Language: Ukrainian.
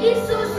Ісус.